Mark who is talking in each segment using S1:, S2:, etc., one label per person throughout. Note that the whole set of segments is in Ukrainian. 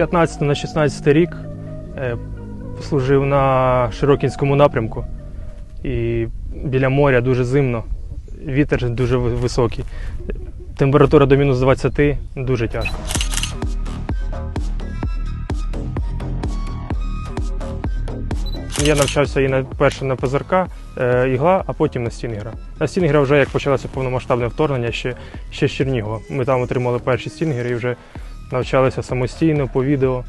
S1: З 15 на 16 рік е, служив на Широкінському напрямку. І біля моря дуже зимно, вітер дуже високий. Температура до мінус 20 дуже тяжко. Я навчався і на перше на ПЗРК е, ігла, а потім на стінгера. На стінгера вже як почалося повномасштабне вторгнення ще, ще з Чернігова. Ми там отримали перші стінгери і вже навчалися самостійно по відео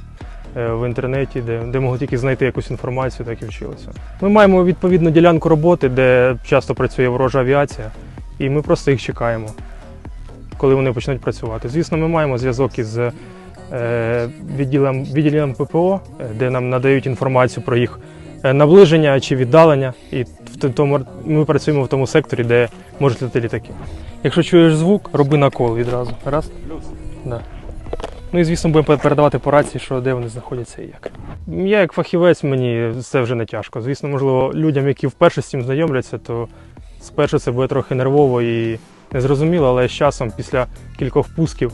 S1: е, в інтернеті, де, де могли тільки знайти якусь інформацію, так і вчилися. Ми маємо відповідну ділянку роботи, де часто працює ворожа авіація, і ми просто їх чекаємо, коли вони почнуть працювати. Звісно, ми маємо зв'язок із е, відділом, відділенням ППО, е, де нам надають інформацію про їх наближення чи віддалення. І тому ми працюємо в тому секторі, де можуть летіти літаки. Якщо чуєш звук, роби накол відразу. Раз? Да. Ну і звісно, будемо передавати по рації, що де вони знаходяться і як. Я як фахівець, мені це вже не тяжко. Звісно, можливо, людям, які вперше з цим знайомляться, то спершу це буде трохи нервово і незрозуміло, але з часом, після кількох пусків,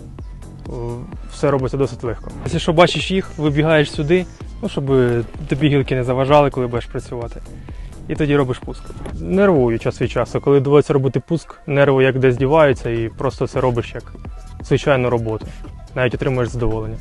S1: все робиться досить легко. Якщо бачиш їх, вибігаєш сюди, ну, щоб тобі гілки не заважали, коли будеш працювати. І тоді робиш пуск. Нервую час від часу. Коли доводиться робити пуск, нерви як десь діваються і просто це робиш як звичайну роботу. Навіть отримуєш задоволення.